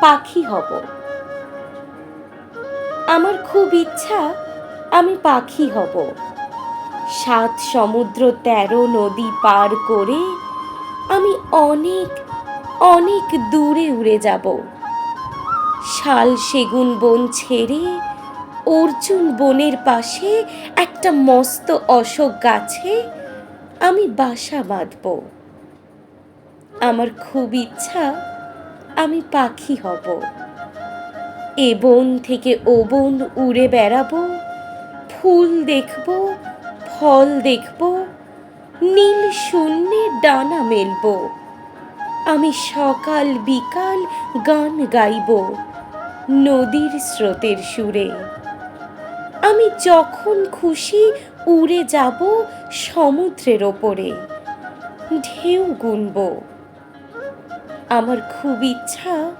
পাখি হব। আমার খুব ইচ্ছা আমি পাখি হব। সাত সমুদ্র তেরো নদী পার করে আমি অনেক অনেক দূরে উড়ে যাব। শাল সেগুন বন ছেড়ে অর্জুন বনের পাশে একটা মস্ত অশোক গাছে আমি বাসা বাঁধব। আমার খুব ইচ্ছা আমি পাখি হব। এ বন থেকে ও বন উড়ে বেড়াবো, ফুল দেখব, ফল দেখব, নীল শূন্যে ডানা মেলব। আমি সকাল বিকাল গান গাইব নদীর স্রোতের সুরে। আমি যখন খুশি উড়ে যাব সমুদ্রের ওপরে, ঢেউ গুনব। আমার খুব ইচ্ছা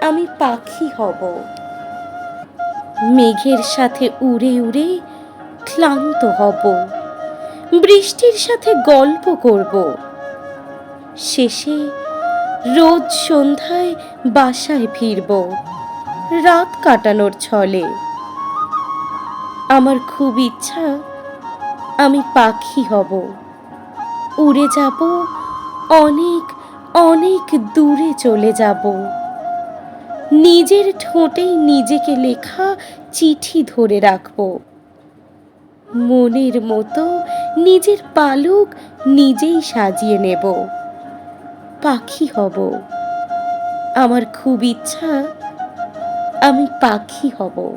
আমি পাখি হব। মেঘের সাথে উড়ে উড়ে ক্লান্ত হব। বৃষ্টির সাথে গল্প করব। শেষে রোজ সন্ধ্যায় বাসায় ফিরব। রাত কাটানোর ছলে। আমার খুব ইচ্ছা আমি পাখি হব। উড়ে যাব অনেক অনেক দূরে চলে যাব। নিজের ঠোঁটেই নিজেকে লেখা চিঠি ধরে রাখব। মনের মতো নিজের পালক নিজেই সাজিয়ে নেব। পাখি হব। আমার খুব ইচ্ছা আমি পাখি হব।